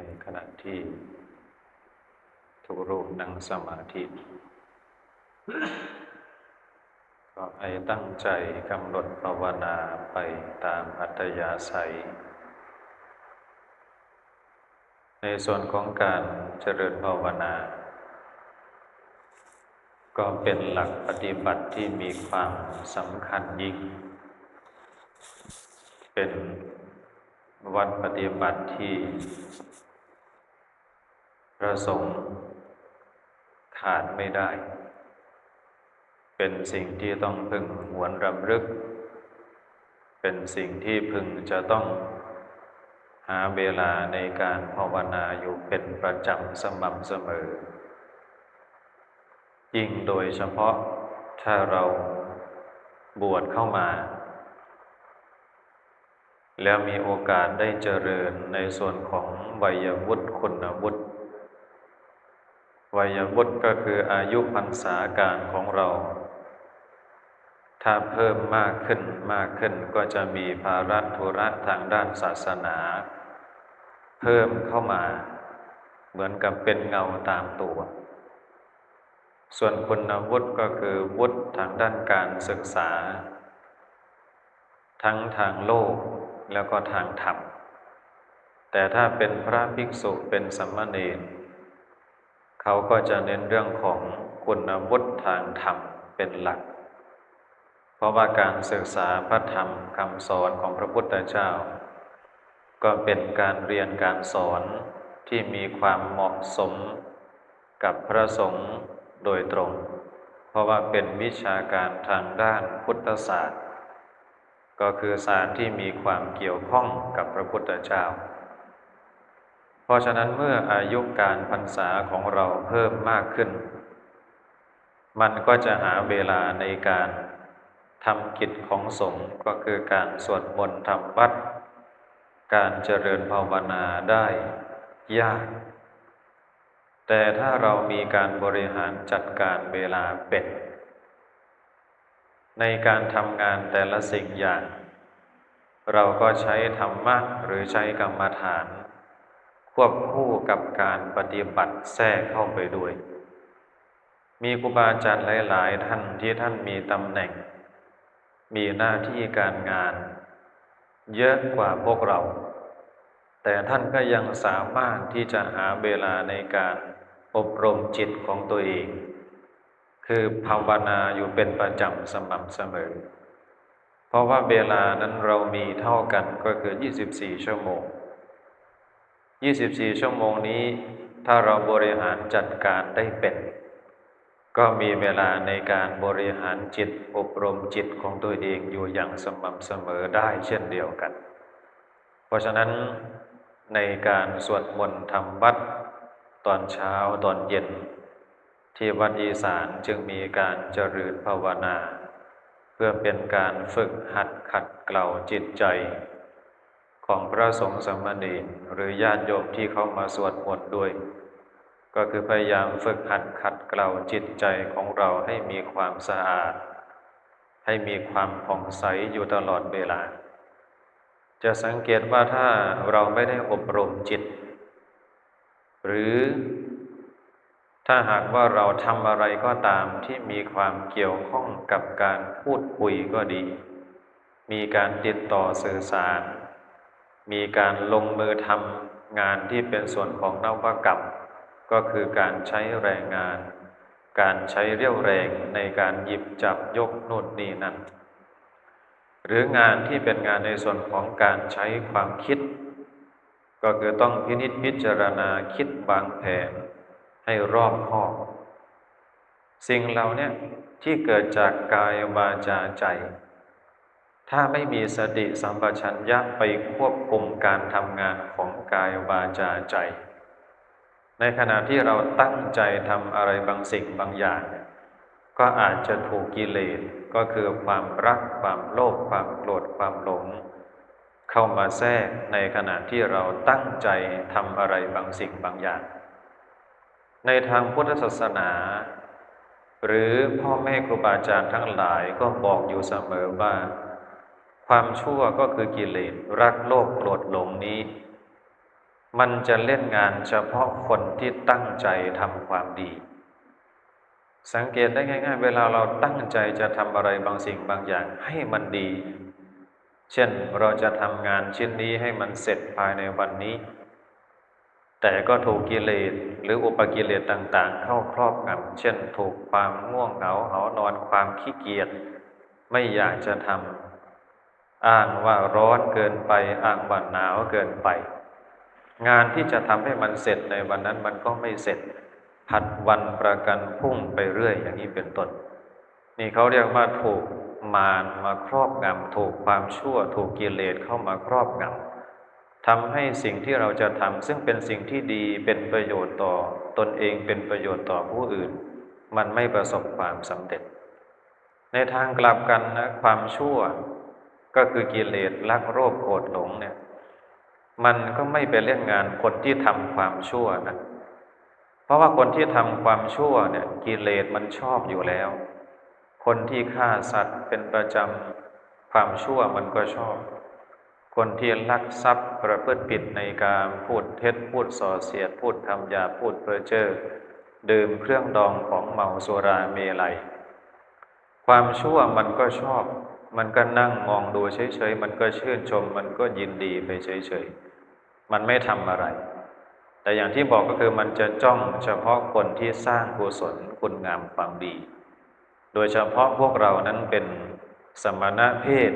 ในขณะที่ทุกรูปนั่งสมาธิ ก็ให้ตั้งใจกำหนดภาวนาไปตามอัตยาศัย ในส่วนของการเจริญภาวนา ก็เป็นหลักปฏิบัติที่มีความสำคัญยิ่ง เป็นวัดปฏิบัติที่ ระสงฆ์ขาดไม่ได้ เป็นสิ่งที่ต้องพึงหวนรำลึก เป็นสิ่งที่พึงจะต้องหาเวลาในการภาวนาอยู่เป็นประจำสม่ำเสมอ ยิ่งโดยเฉพาะถ้าเราบวชเข้ามา แล้วมีโอกาสได้เจริญในส่วนของวัยวุฒิคุณวุฒิ วัยวุฒิก็คืออายุพรรษาการของเรา ถ้าเพิ่มมากขึ้นมากขึ้นก็จะมีภาระธุระทางด้านศาสนา เพิ่มเข้ามา เหมือนกับเป็นเงาตามตัว ส่วนคุณวุฒิก็คือวุฒิทางด้านการศึกษา ทั้งทางโลกแล้วก็ทางธรรมแต่ถ้าเป็นพระภิกษุเป็นสัมมาเนร เขาก็จะเน้นเรื่องของคุณวุฒิทางธรรมเป็นหลัก เพราะว่าการศึกษาพระธรรมคำสอนของพระพุทธเจ้า ก็เป็นการเรียนการสอนที่มีความเหมาะสมกับพระสงฆ์โดยตรง เพราะว่าเป็นวิชาการทางด้านพุทธศาสตร์ ก็คือศาสตร์ที่มีความเกี่ยวข้องกับพระพุทธเจ้า เพราะฉะนั้นเมื่ออายุการพรรษาของเราเพิ่มมากขึ้น มันก็จะหาเวลาในการทำกิจของสงฆ์ก็คือการสวดมนต์ทำวัด การเจริญภาวนาได้ยาก แต่ถ้าเรามีการบริหารจัดการเวลาเป็น ในการทำงานแต่ละสิ่งอย่าง เราก็ใช้ธรรมะหรือใช้กรรมฐาน ควบคู่กับการปฏิบัติแทรกเข้าไปด้วย มีครูบาอาจารย์หลาย ๆ ท่านที่ท่านมีตำแหน่ง มีหน้าที่การงาน เยอะกว่าพวกเรา แต่ท่านก็ยังสามารถที่จะหาเวลาในการอบรมจิตของตัวเอง คือภาวนาอยู่เป็นประจำสม่ำเสมอ เพราะว่าเวลานั้นเรามีเท่ากันก็คือ 24 ชั่วโมง 24 ชั่วโมงนี้ ถ้าเราบริหารจัดการได้เป็น ก็มีเวลาในการบริหารจิตอบรมจิตของตัวเองอยู่อย่างสม่ำเสมอได้เช่นเดียวกัน เพราะฉะนั้นในการสวดมนต์ทำวัดตอนเช้าตอนเย็น ที่วัดอีสานจึงมีการเจริญภาวนา เพื่อเป็นการฝึกหัดขัดเกลาจิตใจ ของพระสงฆ์สามเณรหรือญาติโยมที่เขามาสวดมนต์ด้วย ก็คือพยายามฝึกหัดขัดเกลาจิตใจของเราให้มีความสะอาด ให้มีความผ่องใสอยู่ตลอดเวลา จะสังเกตว่าถ้าเราไม่ได้อบรมจิต หรือถ้าหากว่าเราทำอะไรก็ตามที่มีความเกี่ยวข้องกับการพูดคุยก็ดี มีการติดต่อสื่อสาร มีการลงมือทำงานที่เป็นส่วนของนวักรรม ก็คือการใช้แรงงาน การใช้เรี่ยวแรงในการหยิบจับยกโน่นนี่นั่นหรืองานที่เป็นงานในส่วนของการใช้ความคิด ก็คือต้องพินิจพิจารณาคิดวางแผนให้รอบคอบ สิ่งเหล่านี้ที่เกิดจากกายวาจาใจ ถ้าไม่มีสติสัมปชัญญะไปควบคุมการทำงานของกายวาจาใจ ในขณะที่เราตั้งใจทำอะไรบางสิ่งบางอย่าง ก็อาจจะถูกกิเลสก็คือความรักความโลภความโกรธความหลง เข้ามาแทรกในขณะที่เราตั้งใจทำอะไรบางสิ่งบางอย่าง ในทางพุทธศาสนา หรือพ่อแม่ครูบาอาจารย์ทั้งหลายก็บอกอยู่เสมอว่า ความชั่วก็คือกิเลสรักโลภโกรธหลงนี้ มันจะเล่นงานเฉพาะคนที่ตั้งใจทำความดี สังเกตได้ง่าย ๆ เวลาเราตั้งใจจะทำอะไรบางสิ่งบางอย่างให้มันดี เช่นเราจะทำงานชิ้นนี้ให้มันเสร็จภายในวันนี้ แต่ก็ถูกกิเลสหรืออุปกิเลสต่างๆ เข้าครอบงำเช่น ถูกความง่วงเหงาเหานอนความขี้เกียจไม่อยากจะทำ อ้างว่าร้อนเกินไป อ้างว่าหนาวเกินไป งานที่จะทำให้มันเสร็จในวันนั้นมันก็ไม่เสร็จ ผัดวันประกันพุ่งไปเรื่อยอย่างนี้เป็นต้น นี่เขาเรียกว่าถูกมารมาครอบงำถูกความชั่ว ถูกกิเลสเข้ามาครอบงำทำให้สิ่งที่เราจะทำซึ่งเป็นสิ่งที่ดีเป็นประโยชน์ต่อตนเองเป็นประโยชน์ต่อผู้อื่น มันไม่ประสบความสำเร็จ ในทางกลับกันนะความชั่ว ก็คือกิเลสรักโรคโกรธหลงเนี่ย มันก็ไม่ไปเล่นงานคนที่ทำความชั่วนะเพราะว่าคนที่ทำความชั่วเนี่ย กิเลสมันชอบอยู่แล้ว คนที่ฆ่าสัตว์เป็นประจำความชั่วมันก็ชอบ คนที่ลักทรัพย์ประพฤติผิดในการพูดเท็จพูดส่อเสียด พูดคำหยาพูดเพ้อเจ้อดื่มเครื่องดองของเมาสุราเมลัย ความชั่วมันก็ชอบ มันก็นั่งมองดูเฉยๆ มันก็ชื่นชม มันก็ยินดีไปเฉยๆ มันไม่ทำอะไร แต่อย่างที่บอกก็คือมันจะจ้องเฉพาะคนที่สร้างกุศลคุณงามความดี โดยเฉพาะพวกเรานั้นเป็นสมณะเพศ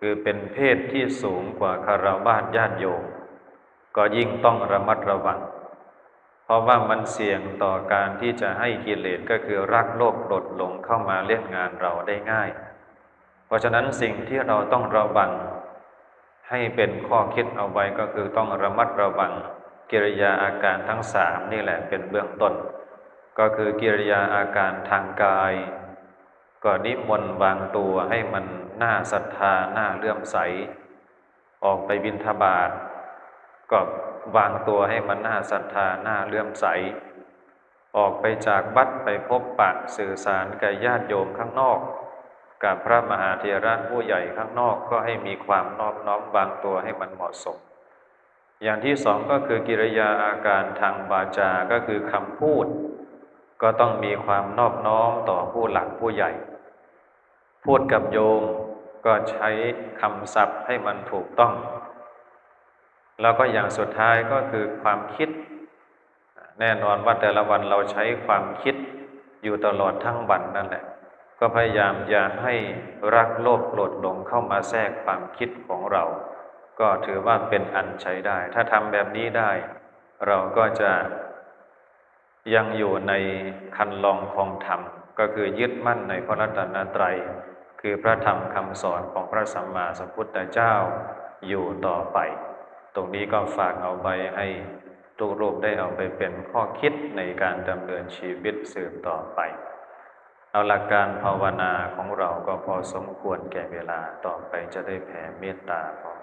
คือเป็นเพศที่สูงกว่าคารวะญาติโยม ก็ยิ่งต้องระมัดระวัง เพราะว่ามันเสี่ยงต่อการที่จะให้กิเลสก็คือรักโลภโกรธหลงเข้ามาเล่นงานเราได้ง่าย ราะฉะนั้นสิ่งที่เราต้องระวัง ให้เป็นข้อคิดเอาไว้ก็คือต้องระมัดระวังกิริยาอาการทั้งสามนี่แหละเป็นเบื้องต้น ก็คือกิริยาอาการทางกาย ก็นิมนต์วางตัวให้มันน่าศรัทธาน่าเลื่อมใส ออกไปบิณฑบาตก็วางตัวให้มันน่าศรัทธาน่าเลื่อมใส ออกไปจากวัดไปพบปะสื่อสารกับญาติโยมข้างนอก กับพระมหาเถระผู้ใหญ่ข้างนอกก็ให้มีความนอบน้อมวางตัวให้มันเหมาะสม อย่างที่สองก็คือกิริยาอาการทางวาจาก็คือคำพูด ก็ต้องมีความนอบน้อมต่อผู้หลักผู้ใหญ่ พูดกับโยมก็ใช้คำศัพท์ให้มันถูกต้อง แล้วก็อย่างสุดท้ายก็คือความคิด แน่นอนว่าแต่ละวันเราใช้ความคิดอยู่ตลอดทั้งวันนั่นแหละ ก็พยายามอย่าให้รักโลภโกรธหลงเข้ามาแทรกความคิดของเรา ก็ถือว่าเป็นอันใช้ได้ ถ้าทำแบบนี้ได้ เราก็จะยังอยู่ในคันลองของธรรม ก็คือยึดมั่นในพระรัตนตรัย คือพระธรรมคำสอนของพระสัมมาสัมพุทธเจ้าอยู่ต่อไป ตรงนี้ก็ฝากเอาไปให้ทุกรูปได้เอาไปเป็นข้อคิดในการดำเนินชีวิตสืบต่อไป เอาหลักการภาวนาของเราก็พอสมควรแก่เวลาต่อไปจะได้แผ่เมตตาพอง